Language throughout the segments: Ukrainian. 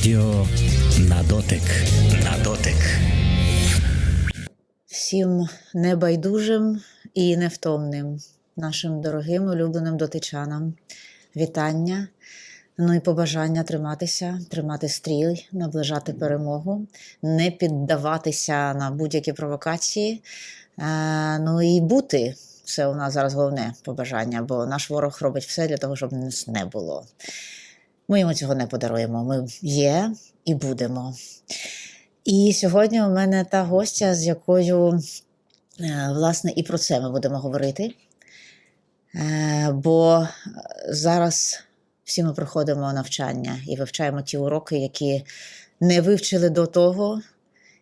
Радіо на дотик. На дотик. всім небайдужим і невтомним, нашим дорогим улюбленим дотичанам. Вітання, ну і побажання триматися, тримати стріл, наближати перемогу, не піддаватися на будь-які провокації. Е, ну і бути. Це у нас зараз головне побажання, бо наш ворог робить все для того, щоб нас не було. Ми йому цього не подаруємо. Ми є і будемо. І сьогодні у мене та гостя, з якою, е, власне, і про це ми будемо говорити. Е, Бо зараз всі ми проходимо навчання і вивчаємо ті уроки, які не вивчили до того,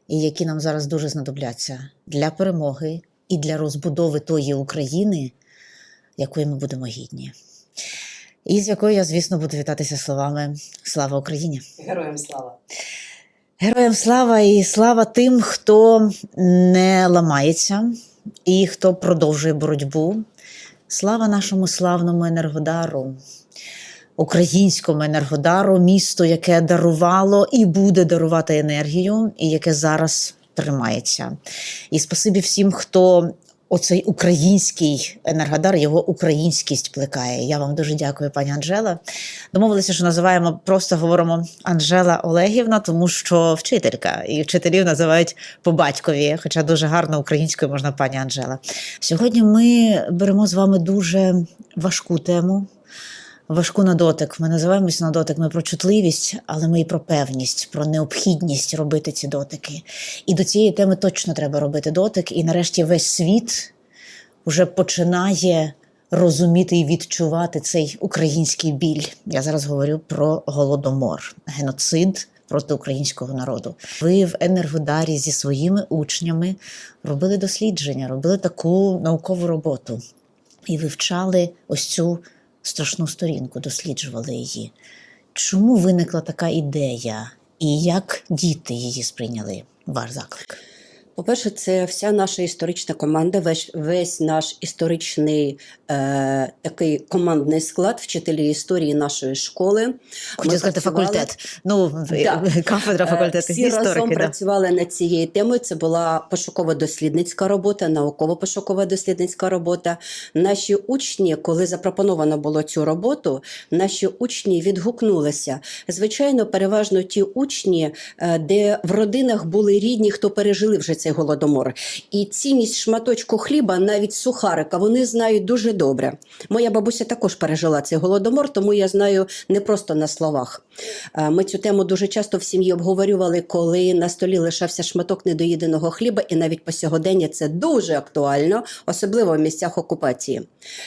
і які нам зараз дуже знадобляться для перемоги і для розбудови тої України, якої ми будемо гідні. І з якою я, звісно, буду вітатися словами Слава Україні! Героям слава! Героям слава і слава тим, хто не ламається і хто продовжує боротьбу. Слава нашому славному енергодару, українському енергодару, місту, яке дарувало і буде дарувати енергію, і яке зараз тримається. І спасибі всім, хто. Оцей український енергодар, його українськість плекає. Я вам дуже дякую, пані Анжела. Домовилися, що називаємо, просто говоримо Анжела Олегівна, тому що вчителька, і вчителів називають по батькові, хоча дуже гарно українською можна пані Анжела. Сьогодні ми беремо з вами дуже важку тему. Важку на дотик. Ми називаємося на дотик. Ми про чутливість, але ми і про певність, про необхідність робити ці дотики. І до цієї теми точно треба робити дотик. І нарешті весь світ вже починає розуміти і відчувати цей український біль. Я зараз говорю про голодомор, геноцид проти українського народу. Ви в Енергодарі зі своїми учнями робили дослідження, робили таку наукову роботу і вивчали ось цю страшну сторінку, досліджували її. Чому виникла така ідея, і як діти її сприйняли? Ваш заклик? По-перше, це вся наша історична команда, весь, весь наш історичний е, такий командний склад, вчителі історії нашої школи. Хочу Ми сказати, факультет. Ну, Да. кафедра Е, факультету Всі разом. Да. працювали над цією темою. Це була пошуково-дослідницька робота, науково-пошукова дослідницька робота. Наші учні, коли запропоновано було цю роботу, наші учні відгукнулися. Звичайно, переважно ті учні, е, де в родинах були рідні, хто пережили вже цей голодомор. І цінність шматочку хліба, навіть сухарика, вони знають дуже добре. Моя бабуся також пережила цей голодомор, тому я знаю не просто на словах. Е, Ми цю тему дуже часто в сім'ї обговорювали, коли на столі лишався шматок недоїденого хліба, і навіть по сьогодення це дуже актуально, особливо в місцях окупації.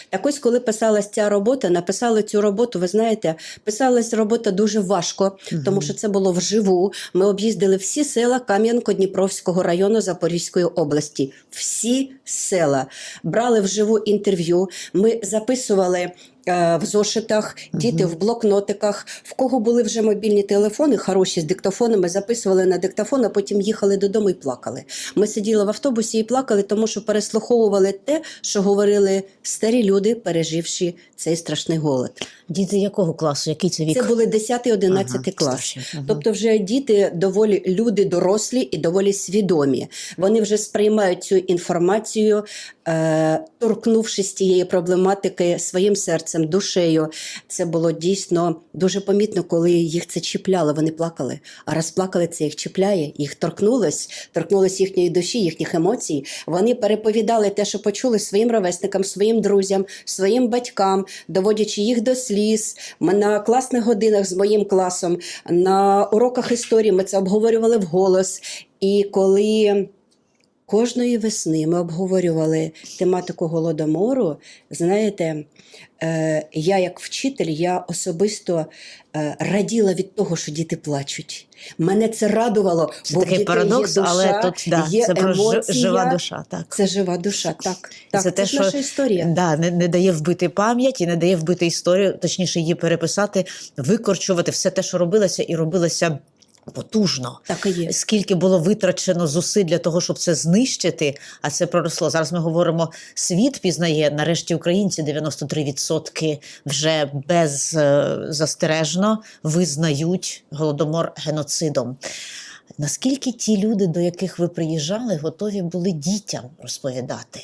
Так ось, коли писалась ця робота, написали цю роботу, ви знаєте, писалась робота дуже важко, тому що це було вживу. Ми об'їздили всі села Кам'янко-Дніпровського району Запорізької області. Всі села брали вживу інтерв'ю. Ми записували. Е, В зошитах, діти в блокнотиках, в кого були вже мобільні телефони, хороші з диктофонами, записували на диктофон, а потім їхали додому і плакали. Ми сиділи в автобусі і плакали, тому що переслуховували те, що говорили старі люди, переживши цей страшний голод. Діти якого класу? Який це вік? Це були 10-11 Ага, клас. Ага. Тобто, вже діти доволі люди дорослі і доволі свідомі. Вони вже сприймають цю інформацію, е, торкнувшись тієї проблематики своїм серцем, душею. Це було дійсно дуже помітно, коли їх це чіпляло. Вони плакали. А раз плакали, це їх чіпляє, їх торкнулось, торкнулось їхньої душі, їхніх емоцій. Вони переповідали те, що почули своїм ровесникам, своїм друзям, своїм батькам, доводячи їх до сліз. На класних годинах з моїм класом, на уроках історії ми це обговорювали вголос. І коли кожної весни ми обговорювали тематику голодомору, знаєте, е, я як вчитель, я особисто е, раділа від того, що діти плачуть. Мене це радувало, Це бо в такий дітей парадокс, є душа, але тут да, є це про емоція. жива душа. Так. Це жива душа, так. Так це це, те, ж що- наша історія. Да, не, не дає вбити пам'ять і не дає вбити історію, точніше її переписати, викорчувати все те, що робилося, і робилося потужно. Так і є. Скільки було витрачено зусиль для того, щоб це знищити, а це проросло. Зараз ми говоримо, світ пізнає, нарешті українці 93% вже беззастережно визнають голодомор геноцидом. Наскільки ті люди, до яких ви приїжджали, готові були дітям розповідати?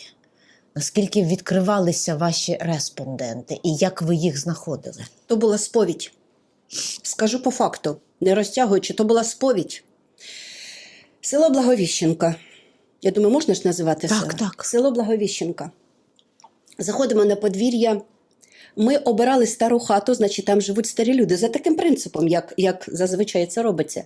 Наскільки відкривалися ваші респонденти і як ви їх знаходили? То була сповідь. Скажу по факту, не розтягуючи, то була сповідь. Село Благовіщенка. Я думаю, можна ж називати Так, село? так. Село Благовіщенка. Заходимо на подвір'я. Ми обирали стару хату, значить, там живуть старі люди за таким принципом, як, як зазвичай це робиться.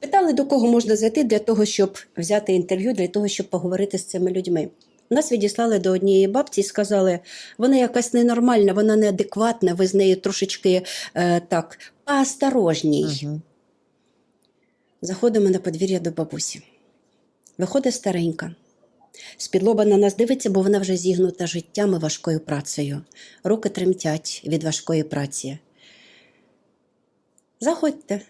Питали, до кого можна зайти для того, щоб взяти інтерв'ю, для того, щоб поговорити з цими людьми. Нас відіслали до однієї бабці і сказали, вона якась ненормальна, вона неадекватна, ви з нею трошечки е, так, поосторожній. Угу. Заходимо на подвір'я до бабусі. Виходить старенька. З-під на нас дивиться, бо вона вже зігнута життям і важкою працею. Руки тремтять від важкої праці. Заходьте.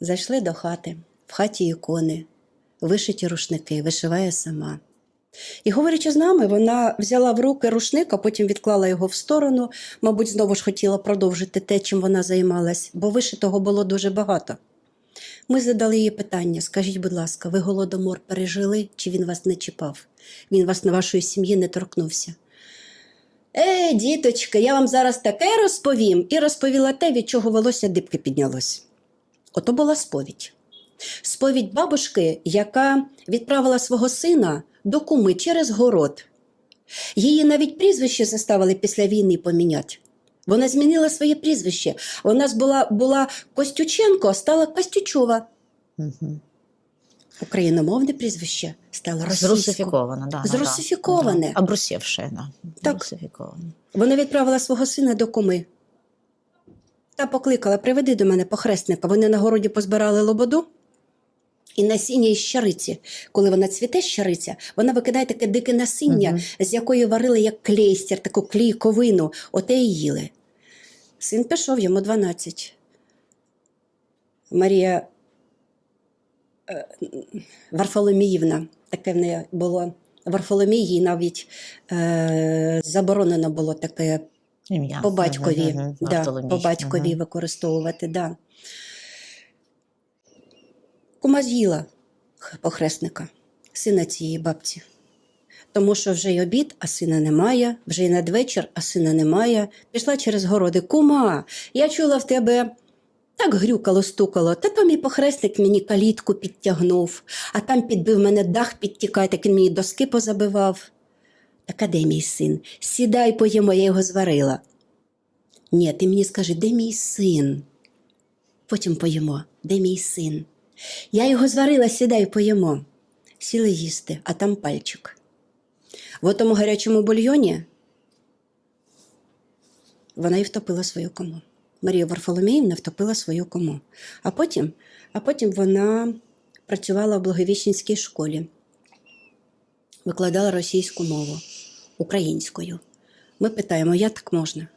Зайшли до хати, в хаті ікони, вишиті рушники, вишиває сама. І говорячи з нами, вона взяла в руки рушник, а потім відклала його в сторону. Мабуть, знову ж хотіла продовжити те, чим вона займалась, бо вишитого було дуже багато. Ми задали їй питання: скажіть, будь ласка, ви голодомор пережили, чи він вас не чіпав? Він вас на вашої сім'ї не торкнувся. Е, діточка, я вам зараз таке розповім і розповіла те, від чого волосся дибки піднялось. Ото була сповідь. Сповідь бабушки, яка відправила свого сина до куми через город. Її навіть прізвище заставили після війни поміняти. Вона змінила своє прізвище. Вона була, була Костюченко, а стала Костючова. Угу. Україномовне прізвище стало російською. Зрусифіковано, да, Зрусифіковане. Да. Обрусівше, да. Так. Вона відправила свого сина до куми. Та покликала: приведи до мене похресника. Вони на городі позбирали лободу. І насіння щариці. Коли вона цвіте щариця, вона викидає таке дике насіння, Мгм. з якої варили як клейстер, таку клійковину. Оте і їли. Син пішов, йому 12. Марія е, Варфоломіївна, таке в неї було. Варфоломій їй навіть е, заборонено було таке Ім'я. по батькові, мгм. да, по батькові Мгм. використовувати. Да. Кума з'їла похресника, сина цієї бабці. Тому що вже й обід, а сина немає, вже й надвечір, а сина немає. Пішла через городи. Кума, я чула в тебе. Так грюкало, стукало, та то мій похресник мені калітку підтягнув, а там підбив мене дах підтікає, так він мені доски позабивав. Так а де мій син? Сідай поїмо, я його зварила. Ні, ти мені скажи, де мій син? Потім поїмо, де мій син? Я його зварила, сідай поїмо. Сіли їсти, а там пальчик. В тому гарячому бульйоні вона і втопила свою кому. Марія Варфоломіївна втопила свою кому. А потім, а потім вона працювала в Благовіщенській школі, викладала російську мову українською. Ми питаємо, як так можна?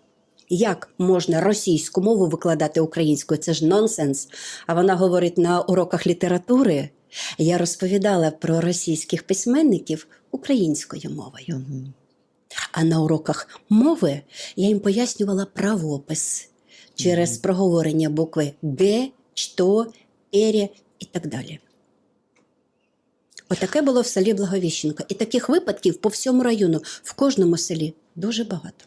Як можна російську мову викладати українською? Це ж нонсенс. А вона говорить на уроках літератури. Я розповідала про російських письменників українською мовою. А на уроках мови я їм пояснювала правопис через проговорення букви Г, «что», «ере» і так далі. Отаке було в селі Благовіщенка. І таких випадків по всьому району, в кожному селі дуже багато.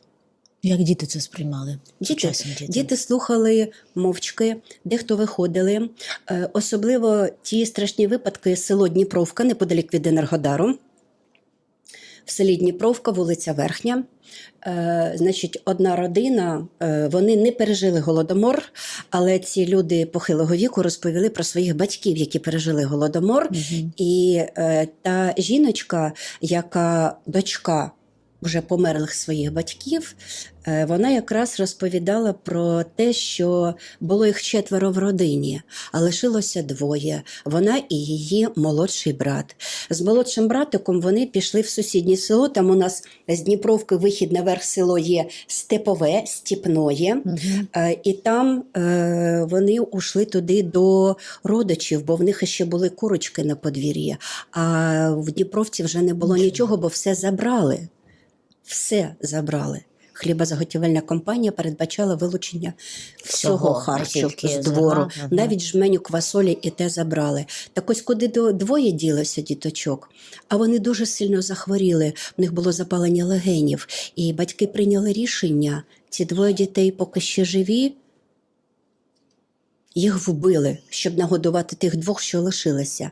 Як діти це сприймали? Діти, діти. слухали мовчки, дехто виходили. Е, Особливо ті страшні випадки село Дніпровка, неподалік від Енергодару. В селі Дніпровка, вулиця Верхня. Е, значить, одна родина, е, вони не пережили голодомор, але ці люди похилого віку розповіли про своїх батьків, які пережили голодомор. Мгм. І е, та жіночка, яка дочка вже померлих своїх батьків, е, вона якраз розповідала про те, що було їх четверо в родині, а лишилося двоє. Вона і її молодший брат. З молодшим братиком вони пішли в сусіднє село. Там у нас з Дніпровки вихід наверх село є степове, стіпноє. Е, І там е, вони ушли туди до родичів, бо в них ще були курочки на подвір'ї. А в Дніпровці вже не було нічого, бо все забрали. Все забрали. Хлібозаготівельна компанія передбачала вилучення всього, Всього, харчу з двору. Мгм. Навіть жменю квасолі і те забрали. Так ось куди до- двоє ділося діточок, а вони дуже сильно захворіли. В них було запалення легенів. І батьки прийняли рішення: ці двоє дітей поки ще живі, їх вбили, щоб нагодувати тих двох, що лишилися.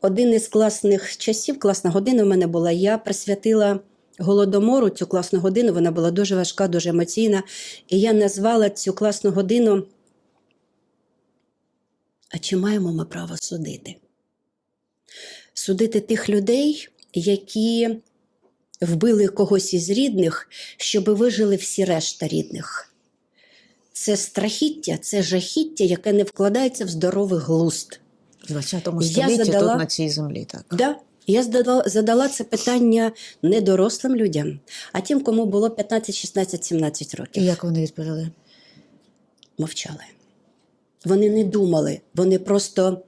Один із класних часів, класна година в мене була, я присвятила голодомору цю класну годину. Вона була дуже важка, дуже емоційна. І я назвала цю класну годину. А чи маємо ми право судити? Судити тих людей, які вбили когось із рідних, щоб вижили всі решта рідних. Це страхіття, це жахіття, яке не вкладається в здоровий глузд. В 20 столітті задала- тут на цій землі, так. Да, я задала, це питання не дорослим людям, а тим, кому було 15, 16, 17 років. І як вони відповіли? Мовчали. Вони не думали, вони просто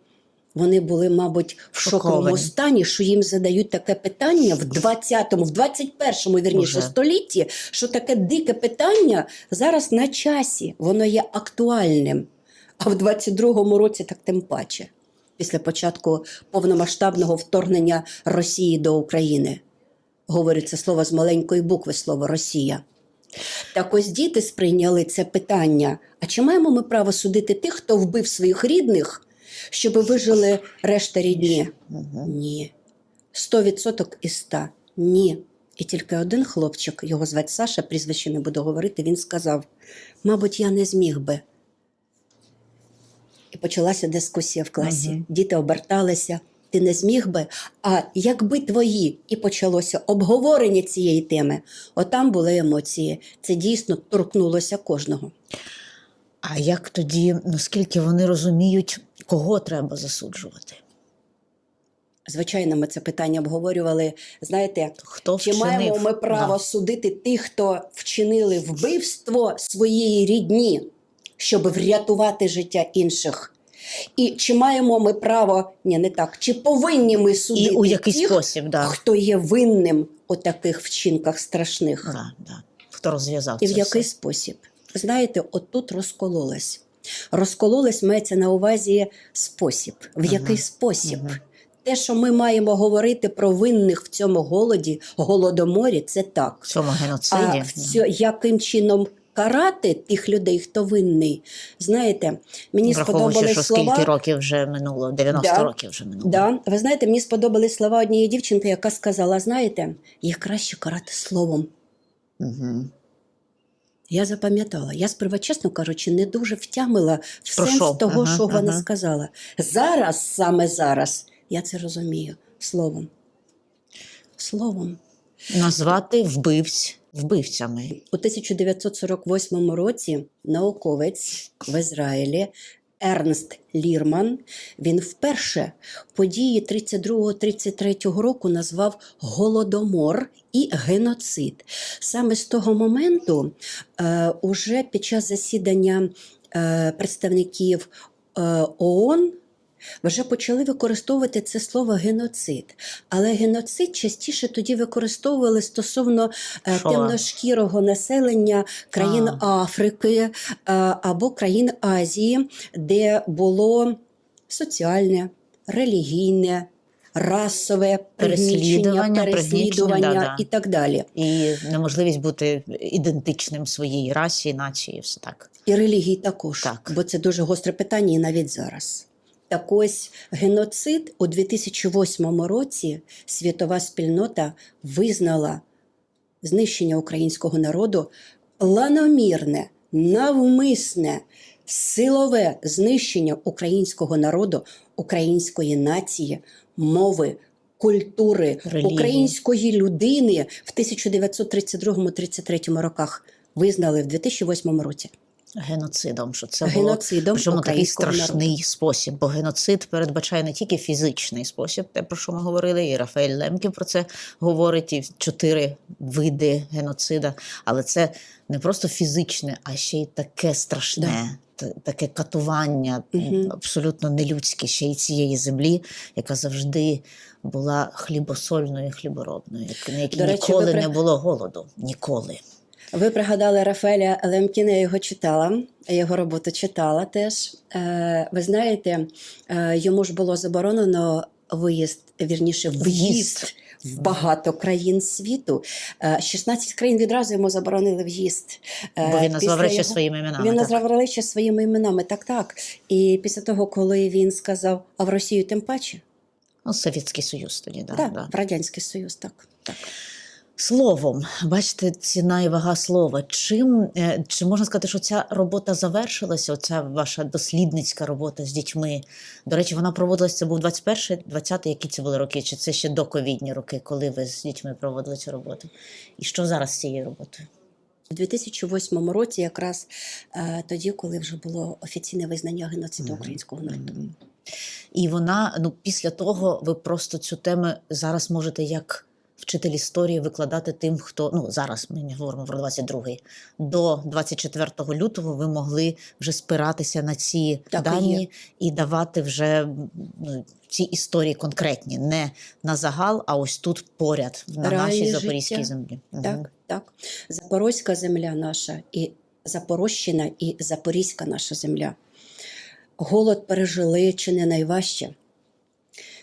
вони були, мабуть, в шоковому Шоковані. стані, що їм задають таке питання в 20-му, в 21-му, вірніше, Уже. столітті, що таке дике питання зараз на часі, воно є актуальним. А в 22-му році так тим паче, після початку повномасштабного вторгнення Росії до України. Говориться слово з маленької букви, слово Росія. Так ось діти сприйняли це питання. А чи маємо ми право судити тих, хто вбив своїх рідних, щоб вижили решта рідні? Ні. 100% із 100. Ні. І тільки один хлопчик, його звать Саша, прізвище не буду говорити, він сказав: мабуть, я не зміг би. І почалася дискусія в класі. Мгм. Діти оберталися. Ти не зміг би, а якби твої і почалося обговорення цієї теми, отам були емоції. Це дійсно торкнулося кожного. А як тоді, наскільки вони розуміють, кого треба засуджувати? Звичайно, ми це питання обговорювали. Знаєте, Хто Чи вчинив? маємо ми право Да. судити тих, хто вчинили вбивство своєї рідні, щоб врятувати життя інших? І чи маємо ми право, ні, не так, чи повинні ми І у якийсь тих, спосіб, да. хто є винним у таких вчинках страшних? Да, да. Хто розв'язав І в який все? спосіб? Знаєте, отут розкололась. Розкололась мається на увазі спосіб. В Ага. який спосіб? Ага. Те, що ми маємо говорити про винних в цьому голоді, голодоморі, це так. В цьому геноциді? А в цьо, яким чином карати тих людей, хто винний? Знаєте, мені Враховуючи, сподобались що слова. скільки років вже минуло? 90 Да. років вже минуло. Да, ви знаєте, мені сподобались слова однієї дівчинки, яка сказала: знаєте, їх краще карати словом. Угу. Я запам'ятала. Я сперва, чесно кажучи, не дуже втямила в Про сенс того, Ага, що вона сказала. Зараз, саме зараз, я це розумію словом. Словом. Назвати вбивць вбивцями. У 1948 році науковець в Ізраїлі Ернст Лірман він вперше події 32-33 року назвав Голодомор і геноцид. Саме з того моменту, е, уже під час засідання е, представників е, ООН. Вже почали використовувати це слово геноцид. Але геноцид частіше тоді використовували стосовно е, Що? темношкірого населення країн А. Африки е, або країн Азії, де було соціальне, релігійне, расове Переслідування, переслідування, і так далі. І неможливість бути ідентичним своїй расі, нації, все так. І релігій також, Так. бо це дуже гостре питання і навіть зараз. Так ось геноцид у 2008 році світова спільнота визнала знищення українського народу планомірне, навмисне, силове знищення українського народу, української нації, мови, культури Релігії. української людини в 1932-33 роках визнали в 2008 році. Геноцидом, що це було Геноцидом Причому такий страшний народу. спосіб, бо геноцид передбачає не тільки фізичний спосіб, те про що ми говорили, і Рафаель Лемків про це говорить, і чотири види геноцида. Але це не просто фізичне, а ще й таке страшне, та- таке катування, Мгм. абсолютно нелюдське, ще й цієї землі, яка завжди була хлібосольною, і хліборобною, на якій До речі, ніколи при- не було голоду. Ніколи. Ви пригадали Рафаеля Лемкіна, я його читала, його роботу читала теж. Е, ви знаєте, е, йому ж було заборонено виїзд, вірніше, в'їзд в багато країн світу. Е, 16 країн відразу йому заборонили в'їзд. Е, Бо він назвав речі його- своїми іменами. Він назвав речі своїми іменами, так, так. І після того, коли він сказав, а в Росію тим паче, Ну, Совєтський Союз тоді, да, так, да. в Радянський Союз, так. так. Словом, бачите, ціна і вага слова. Чим е, чи можна сказати, що ця робота завершилася? Оця ваша дослідницька робота з дітьми? До речі, вона проводилася. Це був 21 20 які це були роки? Чи це ще доковідні роки, коли ви з дітьми проводили цю роботу? І що зараз з цією роботою? У 2008 році, якраз е, тоді, коли вже було офіційне визнання геноциду українського народу. І вона, ну, після того, ви просто цю тему зараз можете як вчитель історії викладати тим, хто ну зараз ми не говоримо про 22-й, до 24 лютого ви могли вже спиратися на ці Так дані є. і давати вже ну, ці історії конкретні, не на загал, а ось тут поряд, на Реальне нашій життя. запорізькій землі. Так, так. Запорозька земля наша, і Запорожщина, і Запорізька наша земля. Голод пережили чи не найважче.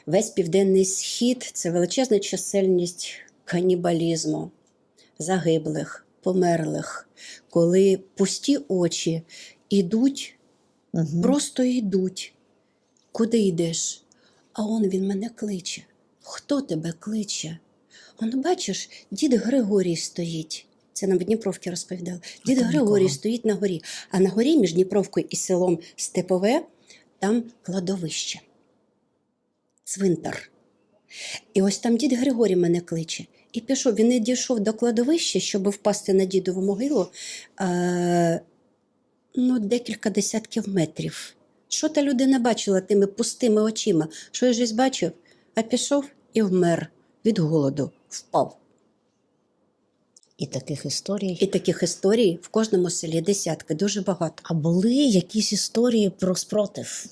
Весь південний схід це величезна чисельність канібалізму, загиблих, померлих, коли пусті очі ідуть, Мгм. просто йдуть. Куди йдеш? А он він мене кличе. Хто тебе кличе? Он бачиш, дід Григорій стоїть. Це нам в Дніпровці розповідали. Дід Григорій нікого. стоїть на горі, а на горі між Дніпровкою і селом Степове там кладовище, цвинтар. І ось там дід Григорій мене кличе. І пішов. Він не дійшов до кладовища, щоб впасти на дідову могилу. Е, ну, декілька десятків метрів. Що та людина бачила тими пустими очима? Що я щось бачив? А пішов і вмер від голоду, впав. І таких історій. І таких історій в кожному селі десятки, дуже багато. А були якісь історії про спротив,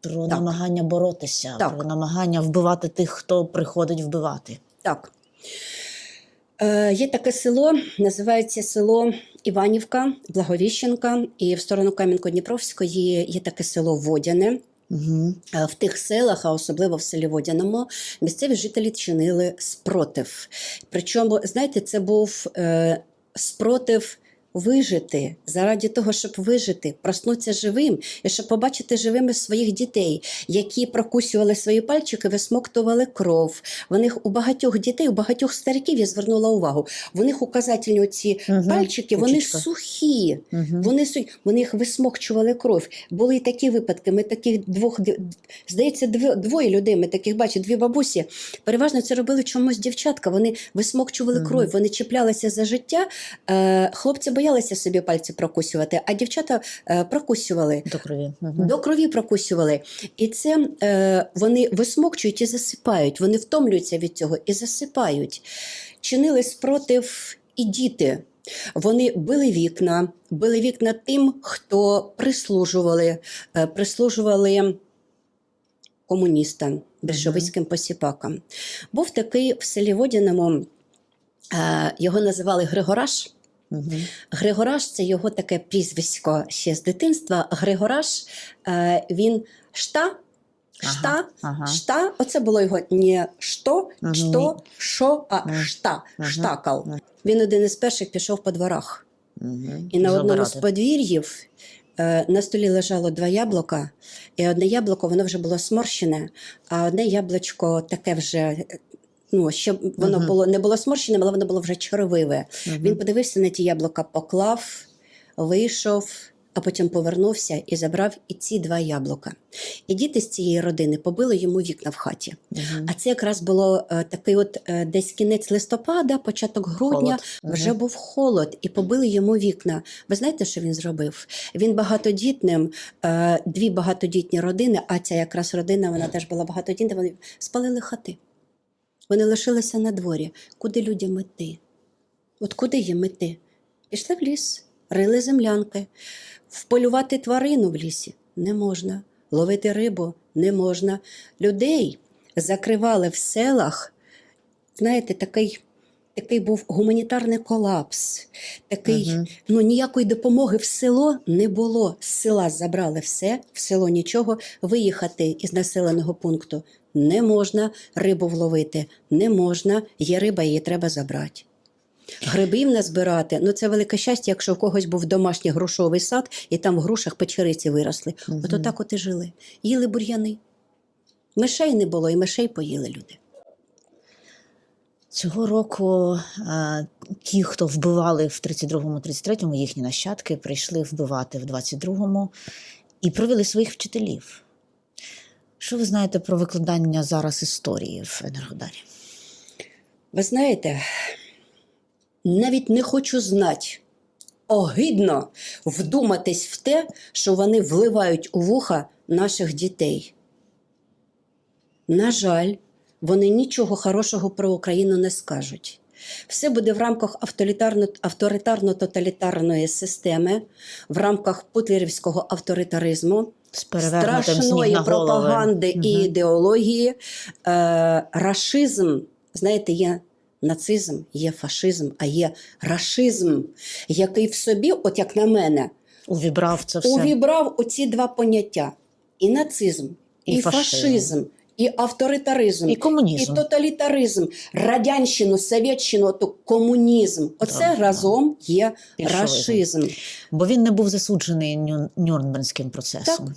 про Так. намагання боротися, Так. про намагання вбивати тих, хто приходить вбивати. Так. Е, є таке село, називається село Іванівка, Благовіщенка, і в сторону Кам'янко-Дніпровської є таке село Водяне. Угу. В тих селах, а особливо в селі Водяному, місцеві жителі чинили спротив. Причому, знаєте, це був е, спротив вижити заради того, щоб вижити, проснутися живим і щоб побачити живими своїх дітей, які прокусювали свої пальчики, висмоктували кров. В них у багатьох дітей, у багатьох стариків я звернула увагу. В них указательні оці Мгм. пальчики, вони Кучечка. сухі. Угу. Вони, су- вони їх висмокчували кров. Були і такі випадки. Ми таких двох, здається, дво- двоє людей. Ми таких бачимо, дві бабусі. Переважно це робили чомусь дівчатка. Вони висмокчували Мгм. кров, вони чіплялися за життя. Е, хлопці боялися собі пальці прокусювати, а дівчата е, прокусювали. До крові. Угу. До крові прокусювали. І це е, вони висмокчують і засипають. Вони втомлюються від цього і засипають. Чинили спротив і діти. Вони били вікна, били вікна тим, хто прислужували, е, прислужували комуністам, більшовицьким посіпакам. Був такий в селі Водяному, його називали Григораш. Угу. Григораш це його таке прізвисько ще з дитинства. Григораш е, він шта, шта, Ага, ага. шта. Оце було його не Мгм. що, що, а шта, штакал. Він один із перших пішов по дворах. Угу. І на одному з подвір'їв е, на столі лежало два яблука, і одне яблуко воно вже було сморщене, а одне яблучко таке вже. Ну, ще воно Мгм. було не було сморщеним, але воно було вже червиве. Він подивився на ті яблука, поклав, вийшов, а потім повернувся і забрав і ці два яблука. І діти з цієї родини побили йому вікна в хаті. Мгм. А це якраз було е, такий, от е, десь кінець листопада, початок грудня. Холод. Вже був холод, і побили йому вікна. Ви знаєте, що він зробив? Він багатодітним, е, дві багатодітні родини, а ця якраз родина, вона теж була багатодітна, вони спалили хати. Вони лишилися на дворі. Куди людям іти? От куди їм іти? Пішли в ліс, рили землянки. Вполювати тварину в лісі не можна, ловити рибу не можна. Людей закривали в селах. Знаєте, такий, такий був гуманітарний колапс. Такий, Мгм. ну ніякої допомоги в село не було. З села забрали все, в село нічого. Виїхати із населеного пункту не можна, рибу вловити не можна, є риба, її треба забрати. Грибів назбирати, ну це велике щастя, якщо в когось був домашній грушовий сад, і там в грушах печериці виросли. Мгм. От отак от і жили. Їли бур'яни. Мишей не було, і мишей поїли люди. Цього року е, ті, хто вбивали в 32-му, 33-му, їхні нащадки, прийшли вбивати в 22-му і провели своїх вчителів. Що ви знаєте про викладання зараз історії в Енергодарі? Ви знаєте, навіть не хочу знати. Огидно вдуматись в те, що вони вливають у вуха наших дітей. На жаль, вони нічого хорошого про Україну не скажуть. Все буде в рамках авторитарно- авторитарно-тоталітарної системи, в рамках путлерівського авторитаризму, З страшної на пропаганди і ідеології. Е, рашизм, знаєте, є нацизм, є фашизм, а є рашизм, який в собі, от як на мене, Увібрав це все. увібрав оці два поняття: і нацизм, І і, фашизм. фашизм, і авторитаризм. І комунізм. І тоталітаризм, радянщину, совєтщину, то комунізм. Оце Да, да. разом є Більшовизм. рашизм. Бо він не був засуджений Нюр- Нюрнберзьким процесом. Так.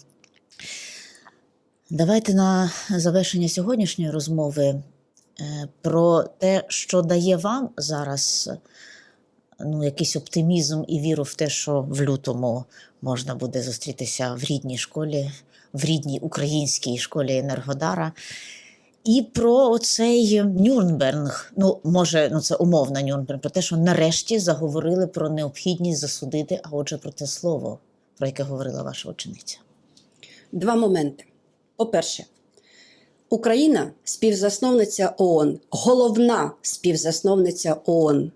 Давайте на завершення сьогоднішньої розмови е, про те, що дає вам зараз ну, якийсь оптимізм і віру в те, що в лютому можна буде зустрітися в рідній школі, в рідній українській школі Енергодара. І про оцей Нюрнберг, ну може, ну це умовна Нюрнберг, про те, що нарешті заговорили про необхідність засудити, а отже, про те слово, про яке говорила ваша учениця. Два моменти. По-перше, Україна співзасновниця ООН, головна співзасновниця ООН.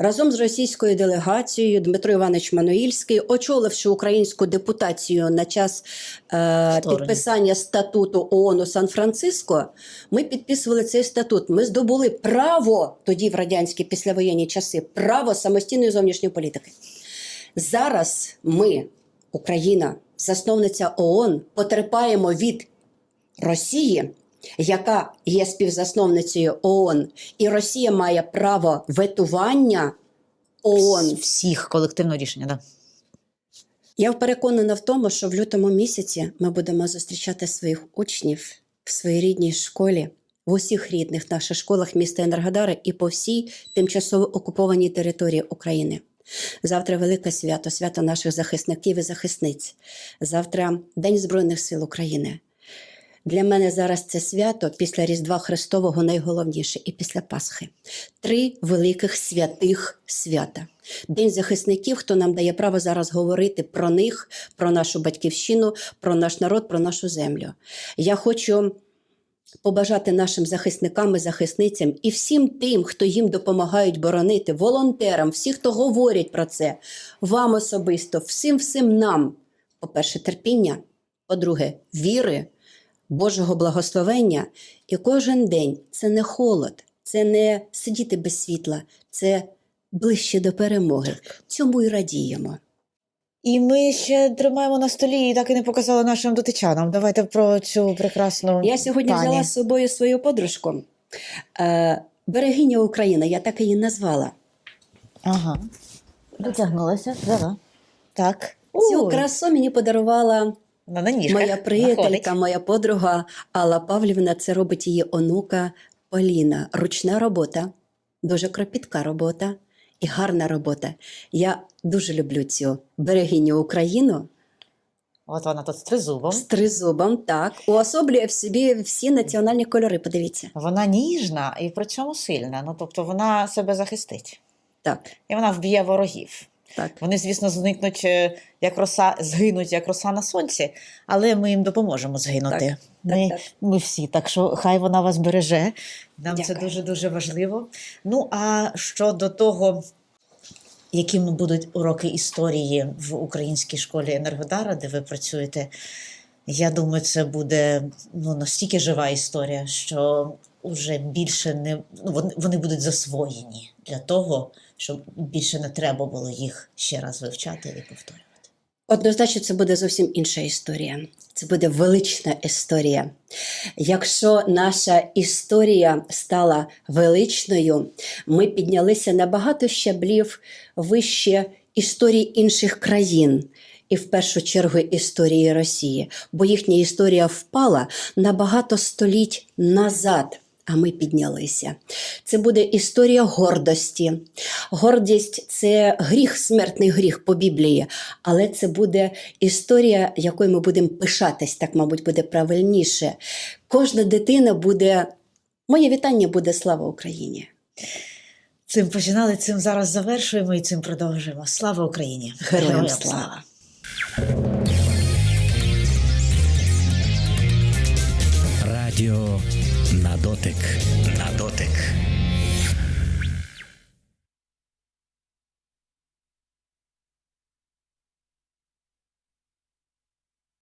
Разом з російською делегацією Дмитро Іванович Мануїльський, очоливши українську депутацію на час е, підписання статуту ООН у Сан-Франциско, ми підписували цей статут. Ми здобули право тоді в радянські післявоєнні часи, право самостійної зовнішньої політики. Зараз ми, Україна, засновниця ООН, потерпаємо від Росії, яка є співзасновницею ООН, і Росія має право ветування ООН. Всіх колективного рішення, да. Я переконана в тому, що в лютому місяці ми будемо зустрічати своїх учнів в своїй рідній школі, в усіх рідних наших школах міста Енергодара і по всій тимчасово окупованій території України. Завтра велике свято, свято наших захисників і захисниць. Завтра День Збройних сил України. Для мене зараз це свято після Різдва Христового найголовніше і після Пасхи. Три великих святих свята. День захисників, хто нам дає право зараз говорити про них, про нашу батьківщину, про наш народ, про нашу землю. Я хочу побажати нашим захисникам і захисницям і всім тим, хто їм допомагають боронити, волонтерам, всі, хто говорять про це, вам особисто, всім всім нам. По-перше, терпіння, по-друге, віри, Божого благословення. І кожен день це не холод, це не сидіти без світла, це ближче до перемоги. Цьому й радіємо. І ми ще тримаємо на столі і так і не показали нашим дотичанам. Давайте про цю прекрасну. Я сьогодні пані. взяла з собою свою подружку. Е, Берегиня України, я так її назвала. Ага. Дотягнулася, взяла. Так. Цю красу мені подарувала вона на ніжках моя приятелька, знаходить. моя подруга Алла Павлівна. Це робить її онука Поліна. Ручна робота, дуже кропітка робота. і гарна робота. Я дуже люблю цю берегиню Україну От вона тут з тризубом. з тризубом. Так, уособлює в собі всі національні кольори. Подивіться. Вона ніжна і при цьому сильна. Ну тобто вона себе захистить. Так, І вона вб'є ворогів. Так. Вони, звісно, зникнуть е, як роса, згинуть як роса на сонці, але ми їм допоможемо згинути. Так, ми, так. ми всі. Так що хай вона вас береже. Нам це дуже дуже важливо. Ну а щодо того, якими будуть уроки історії в українській школі Енергодара, де ви працюєте, я думаю, це буде ну, настільки жива історія, що вже більше не ну, вони, вони будуть засвоєні для того, щоб більше не треба було їх ще раз вивчати і повторювати. Однозначно, це буде зовсім інша історія. Це буде велична історія. Якщо наша історія стала величною, ми піднялися на багато щаблів вище історії інших країн. І в першу чергу історії Росії, бо їхня історія впала на багато століть назад. А ми піднялися. Це буде історія гордості. Гордість це гріх, смертний гріх по Біблії, але це буде історія, якою ми будемо пишатись, так, мабуть, буде правильніше. Кожна дитина буде. Моє вітання буде слава Україні! Цим починали, цим зараз завершуємо і цим продовжуємо. Слава Україні! Героям слава! Радіо на дотик. На дотик.